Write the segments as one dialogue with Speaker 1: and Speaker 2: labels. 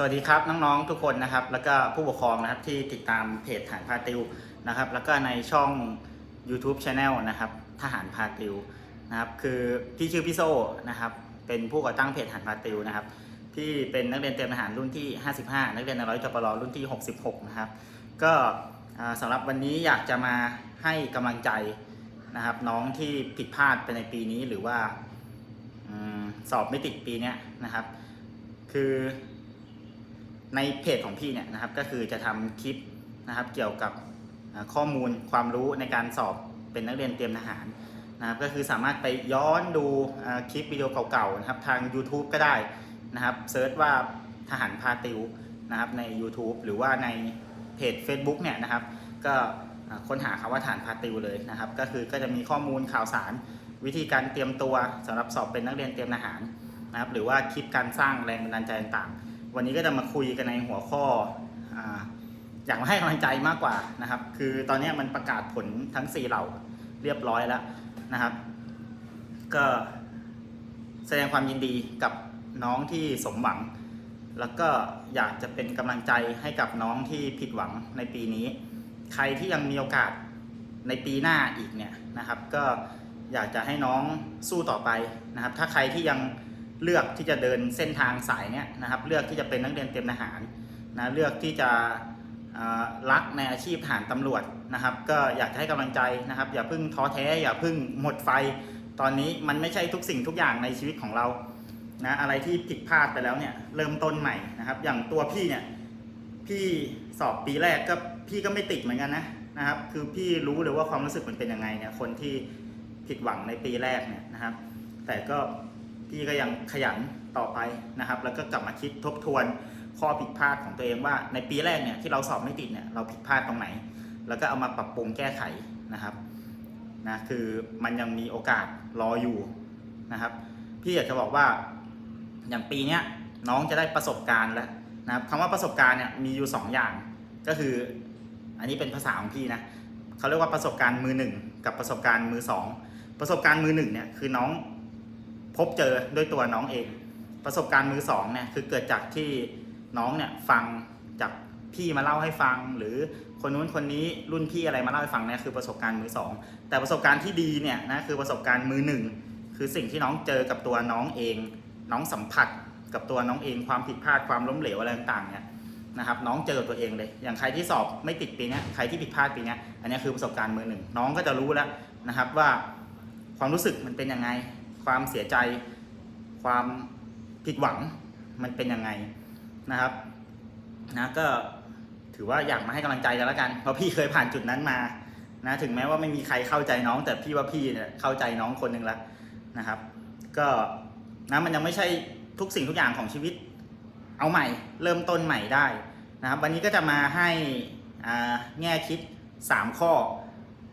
Speaker 1: สวัสดีครับน้องๆทุกคนนะครับ แล้วก็ผู้ปกครองนะครับที่ติดตามเพจทหารพาติวนะครับ แล้วก็ในช่อง YouTube Channel นะครับทหารพาติวนะครับคือพี่ชื่อพี่โซ่นะครับเป็นผู้ก่อตั้งเพจทหารพาติวนะครับที่เป็นนักเรียนเตรียมทหารรุ่นที่ 55 นักเรียนในร้อยจปรรุ่นที่ 66 นะครับก็อ่าสำหรับวันนี้อยากจะมาให้กำลังใจนะครับน้องที่ผิดพลาดไปในปีนี้หรือว่าอสอบไม่ติดปีนี้นะครับ คือ ในเพจของพี่เนี่ยนะครับก็คือจะทำคลิปนะครับเกี่ยวกับข้อมูลความรู้ในการสอบเป็นนักเรียนเตรียมทหารนะครับก็คือสามารถไปย้อนดูคลิปวิดีโอเก่าๆนะครับทาง YouTube ก็ได้นะครับเซิร์ชว่าทหารพาติวนะครับใน YouTube หรือว่าในเพจ Facebook เนี่ยนะครับ ก็ค้นหาคำว่าฐานพาติวเลยนะครับ ก็คือก็จะมีข้อมูลข่าวสารวิธีการเตรียมตัวสำหรับสอบเป็นนักเรียนเตรียมทหารนะครับหรือว่าคลิปการสร้างแรงบันดาลใจต่างๆ วันนี้ก็จะมาคุยกันในหัวข้อออยากมาให้กำลังใจมากกว่านะครับ คือตอนนี้มันประกาศผลทั้ง 4 เหล่าเรียบร้อยแล้วนะครับ ก็แสดงความยินดีกับน้องที่สมหวัง แล้วก็อยากจะเป็นกำลังใจให้กับน้องที่ผิดหวังในปีนี้ ใครที่ยังมีโอกาสในปีหน้าอีกเนี่ยนะครับ ก็อยากจะให้น้องสู้ต่อไปนะครับ ถ้าใครที่ยัง เลือกที่จะเดินเส้นทางสายเนี่ยนะครับ เลือกที่จะเป็นนักเรียนเตรียมทหารนะเลือกที่จะรักในอาชีพทหารตำรวจนะครับ ก็อยากจะให้กำลังใจนะครับ อย่าพิ่งท้อแท้ อย่าพิ่งหมดไฟ ตอนนี้มันไม่ใช่ทุกสิ่งทุกอย่างในชีวิตของเรานะอะไรที่ผิดพลาดไปแล้วเนี่ยเริ่มต้นใหม่นะครับ อย่างตัวพี่เนี่ยพี่สอบปีแรกก็พี่ก็ไม่ติดเหมือนกันนะนะครับ คือพี่รู้เลยว่าความรู้สึกมันเป็นยังไงเนี่ยคนที่ผิดหวังในปีแรกเนี่ยนะครับ แต่ก็ พี่ก็ยังขยันต่อไปนะครับ แล้วก็กลับมาคิดทบทวนข้อผิดพลาดของตัวเองว่า ในปีแรกเนี่ยที่เราสอบไม่ติดเนี่ยเราผิดพลาดตรงไหน แล้วก็เอามาปรับปรุงแก้ไขนะครับนะคือมันยังมีโอกาสรออยู่นะครับ พี่อยากจะบอกว่าอย่างปีเนี้ยน้องจะได้ประสบการณ์แล้วนะครับคำว่าประสบการณ์เนี่ยมีอยู่ 2 อย่างก็คือ อันนี้เป็นภาษาของพี่นะเขาเรียกว่าประสบการณ์มือหนึ่งกับประสบการณ์มือสองประสบการณ์มือหนึ่งเนี่ยคือน้อง พบเจอด้วยตัวน้องเอง ประสบการณ์มือสองเนี่ยคือเกิดจากที่น้องเนี่ยฟังจากพี่มาเล่าให้ฟัง หรือคนนู้นคนนี้รุ่นพี่อะไรมาเล่าให้ฟังเนี่ยคือประสบการณ์มือสองแต่ประสบการณ์ที่ดีเนี่ยนะคือประสบการณ์มือหนึ่งคือสิ่งที่น้องเจอกับตัวน้องเอง น้องสัมผัสกับตัวน้องเองความผิดพลาดความล้มเหลวอะไรต่างๆเนี่ยนะครับน้องเจอตัวเองเลย อย่างใครที่สอบไม่ติดปีเนี้ยใครที่ผิดพลาดปีเนี้ยอันนี้คือประสบการณ์มือหนึ่งน้องก็จะรู้แล้วนะครับว่าความรู้สึกมันเป็นยังไง ความเสียใจ ความผิดหวังมันเป็นยังไงนะครับนะก็ถือว่าอยากมาให้กำลังใจกันแล้วกันเพราะพี่เคยผ่านจุดนั้นมานะถึงแม้ว่าไม่มีใครเข้าใจน้อง แต่พี่ว่าพี่เนี่ยเข้าใจน้องคนหนึ่งแล้วนะครับ ก็นะมันยังไม่ใช่ทุกสิ่งทุกอย่างของชีวิต เอาใหม่ เริ่มต้นใหม่ได้นะครับ วันนี้ก็จะมาให้แง่คิด 3 ข้อ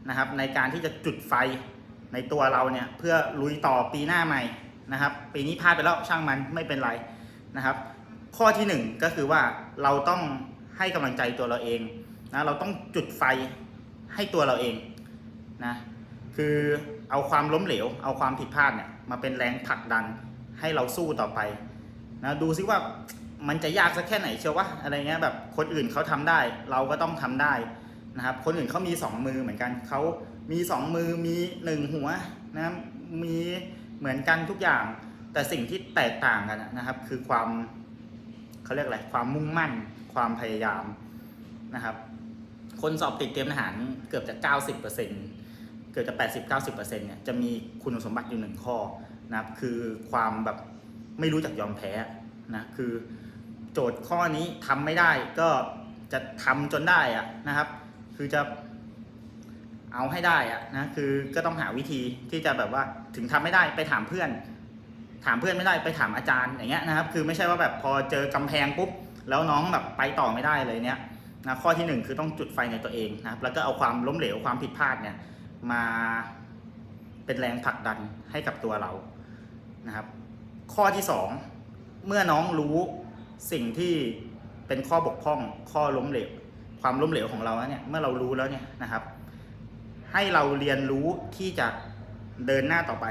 Speaker 1: นะครับ ในการที่จะจุดไฟ ในตัวเราเนี่ยเพื่อลุยต่อปีหน้าใหม่นะครับ ปีนี้พลาดไปแล้วช่างมันไม่เป็นไรนะครับ ข้อทีหนึ่1 ก็คือว่าเราต้องให้กำลังใจตัวเราเองนะเราต้องจุดไฟให้ตัวเราเองนะคือเอาความล้มเหลว เอาความผิดพลาดเนี่ยมาเป็นแรงผลักดันให้เราสู้ต่อไปนะดูซิว่ามันจะยากสักแค่ไหนเชียววะอะไรเงี้ยแบบคนอื่นเขาทำได้ เราก็ต้องทำได้ นะครับ คนอื่นเขามีสองมือเหมือนกันเขามีสองมือมีหนึ่งหัวนะมีเหมือนกันทุกอย่าง แต่สิ่งที่แตกต่างกันนะครับ คือความเขาเรียกอะไรความมุ่งมั่น ความพยายามนะครับ คนสอบติดเตรียมทหารเกือบจะ 90%เกือบจะ 80-90%เนี่ยจะมีคุณสมบัติอยู่หนึ่งข้อนะครับ คือความแบบไม่รู้จักยอมแพ้นะคือโจทย์ข้อนี้ทำไม่ได้ก็จะทำจนได้อะนะครับ คือจะเอาให้ได้อะนะคือก็ต้องหาวิธีที่จะแบบว่าถึงทำไม่ได้ไปถามเพื่อน ถามเพื่อนไม่ได้ไปถามอาจารย์อย่างเงี้ยนะครับ คือไม่ใช่ว่าแบบพอเจอกำแพงปุ๊บแล้วน้องแบบไปต่อไม่ได้เลยเนี้ยนะข้อที่หนึ่งคือต้องจุดไฟในตัวเองนะครับแล้วก็เอาความล้มเหลวความผิดพลาดเนี่ยมาเป็นแรงผลักดันให้กับตัวเรานะครับ ข้อที่สองเมื่อน้องรู้สิ่งที่เป็นข้อบกพร่องข้อล้มเหลว ความล้มเหลวของเราแล้วเนี่ยเมื่อเรารู้แล้วเนี่ยนะครับ ให้เราเรียนรู้ที่จะเดินหน้าต่อไป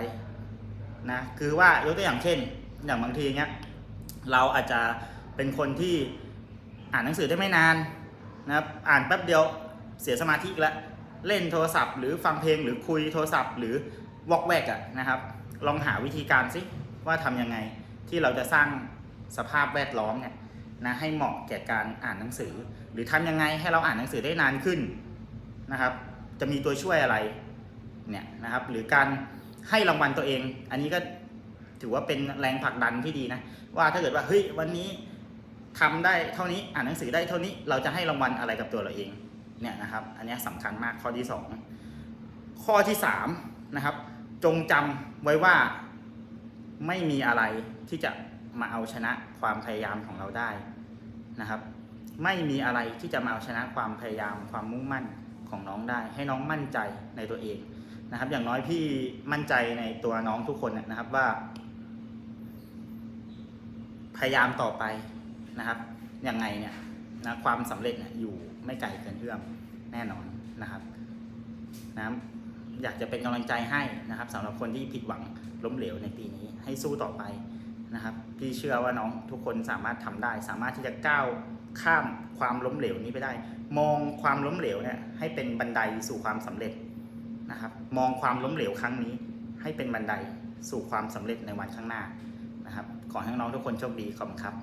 Speaker 1: นะคือว่ายกตัวอย่างเช่น อย่างบางทีเนี้ยเราอาจจะเป็นคนที่อ่านหนังสือได้ไม่นานนะครับอ่านแป๊บเดียวเสียสมาธิอีกแล้วเล่นโทรศัพท์ หรือฟังเพลงหรือคุยโทรศัพท์ หรือวอกแวกอะนะครับ ลองหาวิธีการสิว่าทำยังไงที่เราจะสร้างสภาพแวดล้อมเนี่ยนะให้เหมาะแก่การอ่านหนังสือ หรือทำยังไงให้เราอ่านหนังสือได้นานขึ้นนะครับ จะมีตัวช่วยอะไรเนี่ยนะครับ หรือการให้รางวัลตัวเอง อันนี้ก็ถือว่าเป็นแรงผลักดันที่ดีนะ ว่าถ้าเกิดว่าเฮ้ยวันนี้ทำได้เท่านี้อ่านหนังสือได้เท่านี้เราจะให้รางวัลอะไรกับตัวเราเองเนี่ยนะครับ อันนี้สำคัญมากข้อที่สองข้อที่สามนะครับ จงจำไว้ว่าไม่มีอะไรที่จะมาเอาชนะความพยายามของเราได้นะครับ ไม่มีอะไรที่จะมาเอาชนะความพยายามความมุ่งมั่นของน้องได้ ให้น้องมั่นใจในตัวเองนะครับ อย่างน้อยพี่มั่นใจในตัวน้องทุกคนนะครับว่า พยายามต่อไปนะครับยังไงเนี่ยนะความสำเร็จเนี่ยอยู่ไม่ไกลเกินเอื้อมแน่นอนนะครับนะอยากจะเป็นกำลังใจให้นะครับสำหรับคนที่ผิดหวังล้มเหลวในปีนี้ให้สู้ต่อไปนะครับ พี่เชื่อว่าน้องทุกคนสามารถทำได้ สามารถที่จะก้าว ข้ามความล้มเหลวนี้ไปได้ มองความล้มเหลวเนี่ยให้เป็นบันไดสู่ความสำเร็จนะครับ มองความล้มเหลวครั้งนี้ ให้เป็นบันไดสู่ความสำเร็จในวันข้างหน้านะครับ ขอให้น้องทุกคนโชคดีขอบคุณครับ